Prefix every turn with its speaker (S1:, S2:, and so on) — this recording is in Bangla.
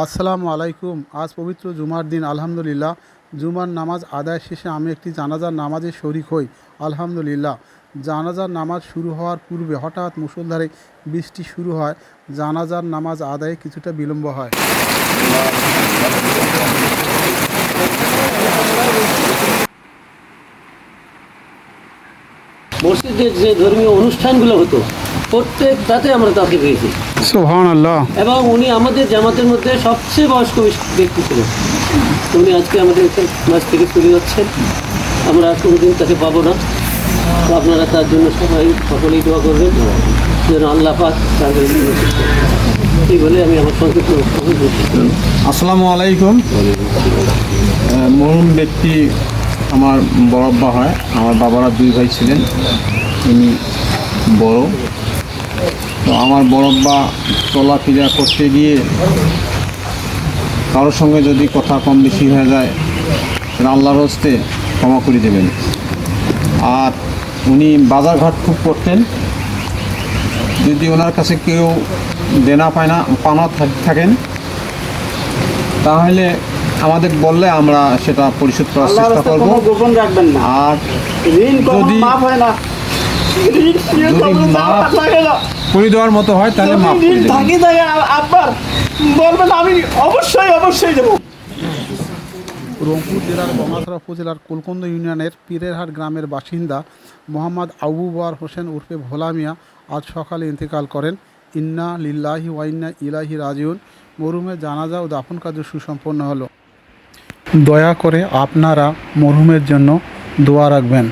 S1: আসসালামু আলাইকুম। আজ পবিত্র জুমার দিন, আলহামদুলিল্লাহ। জুমার নামাজ আদায় শেষে আমি একটি জানাজার নামাজে শরিক হই, আলহামদুলিল্লাহ। জানাজার নামাজ শুরু হওয়ার পূর্বে হঠাৎ মুসলধারে বৃষ্টি শুরু হয়, জানাজার নামাজ আদায়ে কিছুটা বিলম্ব হয়।
S2: মসজিদের যে ধর্মীয় অনুষ্ঠানগুলো হতো, প্রত্যেকটাতে আমরা তাকে পেয়েছি
S1: সোহান আল্লাহ
S2: এবং উনি আমাদের জামাতের মধ্যে সবচেয়ে বয়স্ক ব্যক্তি ছিলেন। উনি আজকে আমাদের এখান মাঝ থেকে চলে যাচ্ছেন। আমরা কোনোদিন তাকে পাবো না। তো আপনারা তার জন্য সবাই সকলেই দোয়া করবেন। যেন আল্লাহ পাক তাদের এই বলে আমি আমার সংক্ষিপ্ত
S3: আসসালামু আলাইকুম। আহ, মরহুম ব্যক্তি আমার বড়ব্বা হয়। আমার বাবারা দুই ভাই ছিলেন। ইনি বড়। তো আমার বড়ব্বা চলাফেরা করতে গিয়ে কারোর সঙ্গে যদি কথা কম বেশি হয়ে যায় আল্লাহর হস্তে ক্ষমা করে দেবেন। আর উনি বাজারঘাট খুব করতেন। যদি ওনার কাছে কেউ দেনা পায় না পানা থাকেন তাহলে আমাদের বললে আমরা সেটা পরিশোধ করার চেষ্টা করব। আর যদি-
S4: মাফ হয় না।
S3: করে দেওয়ার মতো হয় তাহলে মাফ করে
S4: থাকি থাকে আব্বার বলবেন আমি অবশ্যই অবশ্যই দেবো।
S1: রংপুর জেলার গঙ্গাধরা উপজেলার কুলকন্দ ইউনিয়নের পীরেরহাট গ্রামের বাসিন্দা মোহাম্মদ আবু বর হোসেন উর্ফে ভোলা মিয়া আজ সকালে ইন্তেকাল করেন। ইন্না লিল্লাহি ওয়াইন্না ইলাহি রাজিউন। মরহুমের জানাজা ও দাফন কার্য সুসম্পন্ন হলো। দয়া করে আপনারা মরহুমের জন্য দোয়া রাখবেন।